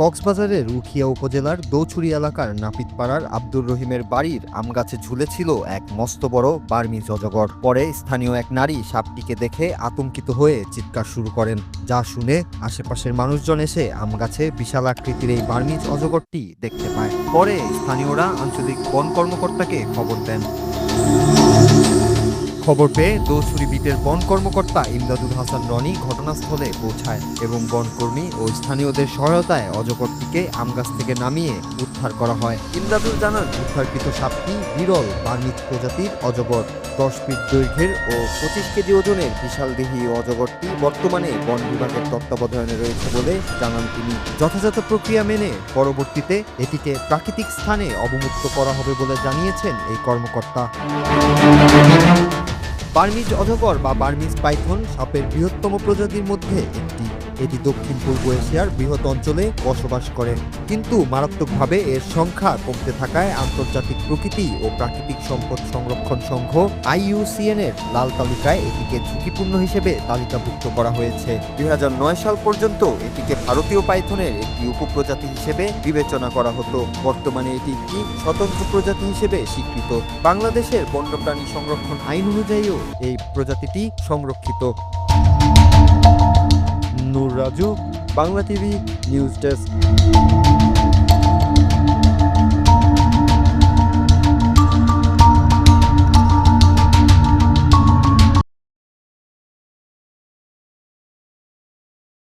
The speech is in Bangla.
কক্সবাজারের উখিয়া উপজেলার দৌছুরি এলাকার নাপিতপাড়ার আব্দুর রহিমের বাড়ির আম গাছে ঝুলেছিল এক মস্ত বড় বার্মিজ অজগর পরে স্থানীয় এক নারী সাপটিকে দেখে আতঙ্কিত হয়ে চিৎকার শুরু করেন। যা শুনে আশেপাশের মানুষজন এসে আম গাছে বিশাল আকৃতির এই বার্মিজ অজগরটি দেখতে পায়। পরে স্থানীয়রা আঞ্চলিক বন কর্মকর্তাকে খবর দেন। খবর পেয়ে দৌছুরি বিটের বন কর্মকর্তা ইমদাদুল হাসান রনি ঘটনাস্থলে পৌঁছায় এবং বনকর্মী ও স্থানীয়দের সহায়তায় অজগরটিকে আমগাছ থেকে নামিয়ে উদ্ধার করা হয়। ইমদাদুল জানান, উদ্ধারকৃত সাপটি বিরল বার্মিজ প্রজাতির অজগর। দশ ফিট দৈর্ঘ্যের ও পঁচিশ কেজি ওজনের বিশাল দেহী অজগরটি বর্তমানে বন বিভাগের তত্ত্বাবধানে রয়েছে বলে জানান তিনি। যথাযথ প্রক্রিয়া মেনে পরবর্তীতে এটিকে প্রাকৃতিক স্থানে অবমুক্ত করা হবে বলে জানিয়েছেন এই কর্মকর্তা। বার্মিজ অজগর বা বার্মিজ পাইথন সাপের বৃহত্তম প্রজাতির মধ্যে একটি। এটি দক্ষিণ পূর্ব এশিয়ার বৃহৎ অঞ্চলে বসবাস করে। কিন্তু মারাত্মকভাবে এর সংখ্যা কমতে থাকায় আন্তর্জাতিক প্রকৃতি ও প্রাকৃতিক সম্পদ সংরক্ষণ সংঘ আইইউসিএন এর লাল তালিকায় এটিকে ঝুঁকিপূর্ণ হিসেবে তালিকাভুক্ত করা হয়েছে। দুই হাজার নয় সাল পর্যন্ত এটিকে ভারতীয় পাইথনের একটি উপপ্রজাতি হিসেবে বিবেচনা করা হতো। বর্তমানে এটি একটি স্বতন্ত্র প্রজাতি হিসেবে স্বীকৃত। বাংলাদেশের বন্যপ্রাণী সংরক্ষণ আইন অনুযায়ীও এই প্রজাতিটি সংরক্ষিত। Raju Bangla TV news desk.